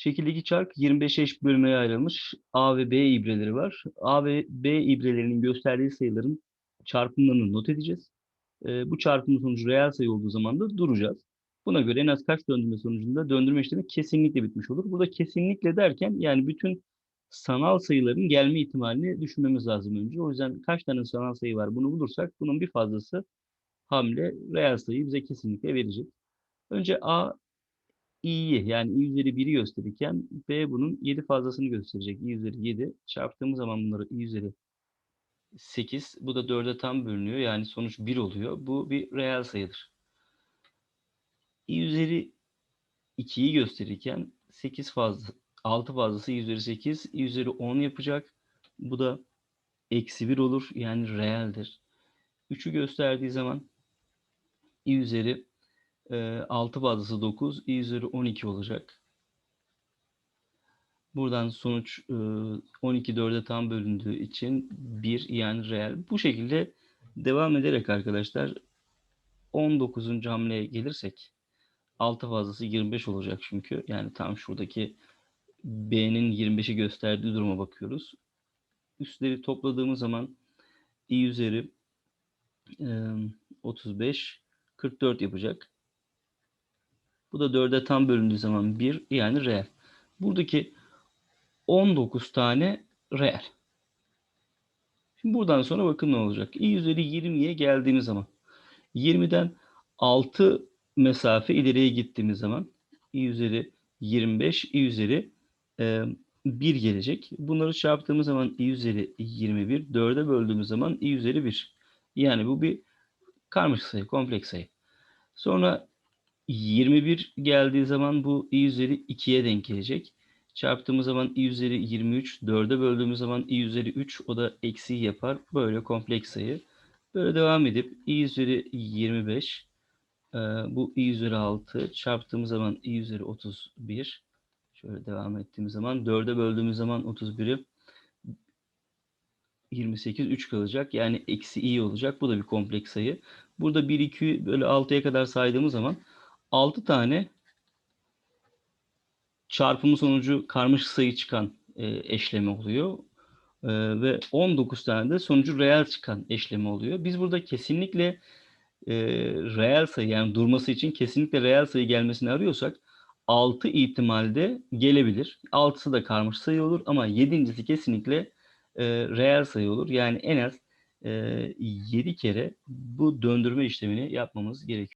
Şekildeki çark 25 eş bölmeye ayrılmış. A ve B ibreleri var. A ve B ibrelerinin gösterdiği sayıların çarpımlarını not edeceğiz. Ee, bu çarpımın sonucu reel sayı olduğu zaman da duracağız. Buna göre en az kaç döndürme sonucunda döndürme işlemi kesinlikle bitmiş olur. Burada kesinlikle derken yani bütün sanal sayıların gelme ihtimalini düşünmemiz lazım önce. O yüzden kaç tane sanal sayı var bunu bulursak bunun bir fazlası hamle reel sayıyı bize kesinlikle verecek. Önce A i'yi yani i üzeri 1'i gösterirken b bunun 7 fazlasını gösterecek. i üzeri 7 çarptığımız zaman bunları i üzeri 8 bu da 4'e tam bölünüyor. Yani sonuç 1 oluyor. Bu bir reel sayıdır. i üzeri 2'yi gösterirken 8 fazla 6 fazlası i üzeri 8 i üzeri 10 yapacak. Bu da eksi 1 olur. Yani reeldir. 3'ü gösterdiği zaman i üzeri e, 6 fazlası 9, i üzeri 12 olacak. Buradan sonuç e, 12 4'e tam bölündüğü için 1 yani reel. Bu şekilde devam ederek arkadaşlar 19. hamleye gelirsek 6 fazlası 25 olacak çünkü. Yani tam şuradaki B'nin 25'i gösterdiği duruma bakıyoruz. Üstleri topladığımız zaman i üzeri e, 35 44 yapacak. Bu da 4'e tam bölündüğü zaman 1 yani reel. Buradaki 19 tane reel. Şimdi buradan sonra bakın ne olacak. i üzeri 20'ye geldiğimiz zaman 20'den 6 mesafe ileriye gittiğimiz zaman i üzeri 25, i üzeri e, 1 gelecek. Bunları çarptığımız zaman i üzeri 21, 4'e böldüğümüz zaman i üzeri 1. Yani bu bir karmaşık sayı, kompleks sayı. Sonra 21 geldiği zaman bu i üzeri 2'ye denk gelecek. Çarptığımız zaman i üzeri 23, 4'e böldüğümüz zaman i üzeri 3 o da eksi yapar. Böyle kompleks sayı. Böyle devam edip i üzeri 25 e, bu i üzeri 6 çarptığımız zaman i üzeri 31 şöyle devam ettiğimiz zaman 4'e böldüğümüz zaman 31'i 28 3 kalacak. Yani eksi i olacak. Bu da bir kompleks sayı. Burada 1 2 böyle 6'ya kadar saydığımız zaman 6 tane çarpımı sonucu karmaşık sayı çıkan e, eşleme oluyor. E, ve 19 tane de sonucu reel çıkan eşleme oluyor. Biz burada kesinlikle e, reel sayı yani durması için kesinlikle reel sayı gelmesini arıyorsak 6 ihtimalde gelebilir. 6'sı da karmaşık sayı olur ama 7.si kesinlikle e, reel sayı olur. Yani en az e, 7 kere bu döndürme işlemini yapmamız gerekiyor.